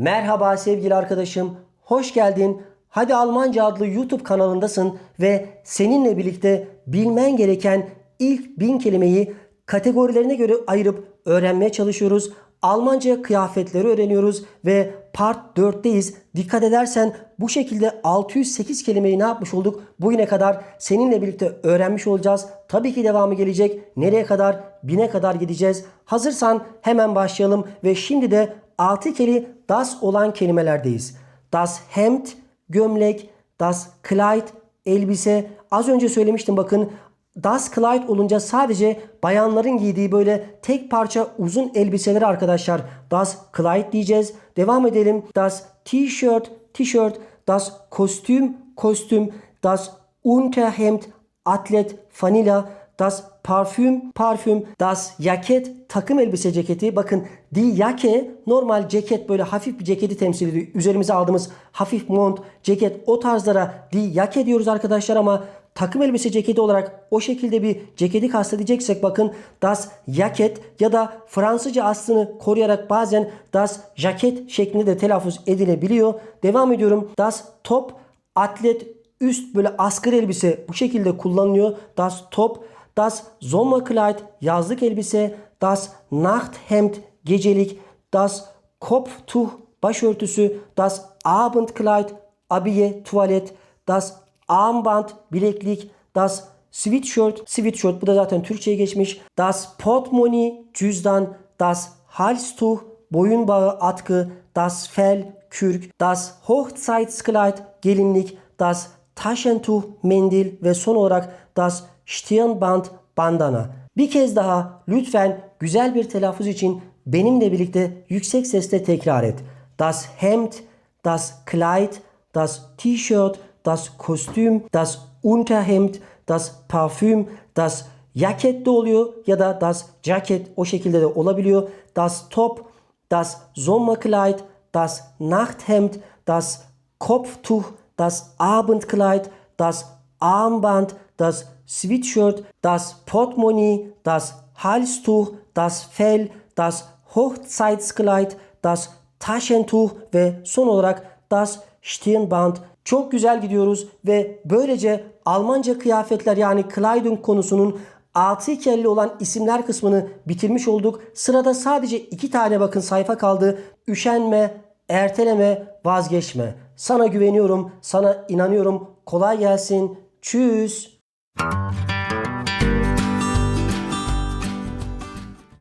Merhaba sevgili arkadaşım, hoş geldin. Hadi Almanca adlı YouTube kanalındasın ve seninle birlikte bilmen gereken ilk bin kelimeyi kategorilerine göre ayırıp öğrenmeye çalışıyoruz. Almanca kıyafetleri öğreniyoruz ve part 4'teyiz. Dikkat edersen bu şekilde 608 kelimeyi ne yapmış olduk? Bugüne kadar seninle birlikte öğrenmiş olacağız. Tabii ki devamı gelecek. Nereye kadar? Bine kadar gideceğiz. Hazırsan hemen başlayalım ve şimdi de artikeli das olan kelimelerdeyiz. Das Hemd, gömlek, das Kleid, elbise. Az önce söylemiştim bakın Das Kleid olunca sadece bayanların giydiği böyle tek parça uzun elbiseleri arkadaşlar Das Kleid diyeceğiz. Devam edelim. Das T-shirt, T-shirt, das Kostüm, kostüm, das Unterhemd, atlet, fanila, das Parfüm, parfüm, das Jacket, takım elbise ceketi. Bakın die Jacke normal ceket böyle hafif bir ceketi temsil ediyor. Üzerimize aldığımız hafif mont, ceket o tarzlara die Jacke diyoruz arkadaşlar ama takım elbise ceketi olarak o şekilde bir ceketi kastedeceksek bakın das Jacket ya da Fransızca aslını koruyarak bazen das Jacket şeklinde de telaffuz edilebiliyor. Devam ediyorum. Das Top atlet üst böyle askır elbise bu şekilde kullanılıyor. Das Top Das Sommerkleid yazlık elbise, das Nachthemd gecelik, das Kopftuch başörtüsü, das Abendkleid abiye tuvalet, das Armband bileklik, das Sweatshirt sweatshirt bu da zaten Türkçe'ye geçmiş. Das Portemonnaie cüzdan, das Halstuch boyun bağı atkı, das Fell kürk, das Hochzeitskleid gelinlik, das Taschentuch mendil ve son olarak das Stirnband bandana. Bir kez daha lütfen güzel bir telaffuz için benimle birlikte yüksek sesle tekrar et. Das Hemd, das Kleid, das T-shirt, das Kostüm, das Unterhemd, das Parfüm, das Jacket de oluyor ya da das Jacket o şekilde de olabiliyor. Das Top, das Sommerkleid, das Nachthemd, das Kopftuch, das Abendkleid, das Armband, das Sweatshirt, das Portemonnaie, das Halstuch, das Fell, das Hochzeitskleid, das Taschentuch ve son olarak das Stirnband. Çok güzel gidiyoruz ve böylece Almanca kıyafetler yani Kleidung konusunun altı kelli olan isimler kısmını bitirmiş olduk. Sırada sadece iki tane bakın sayfa kaldı. Üşenme, erteleme, vazgeçme. Sana güveniyorum, sana inanıyorum. Kolay gelsin. Tschüss. Thank you.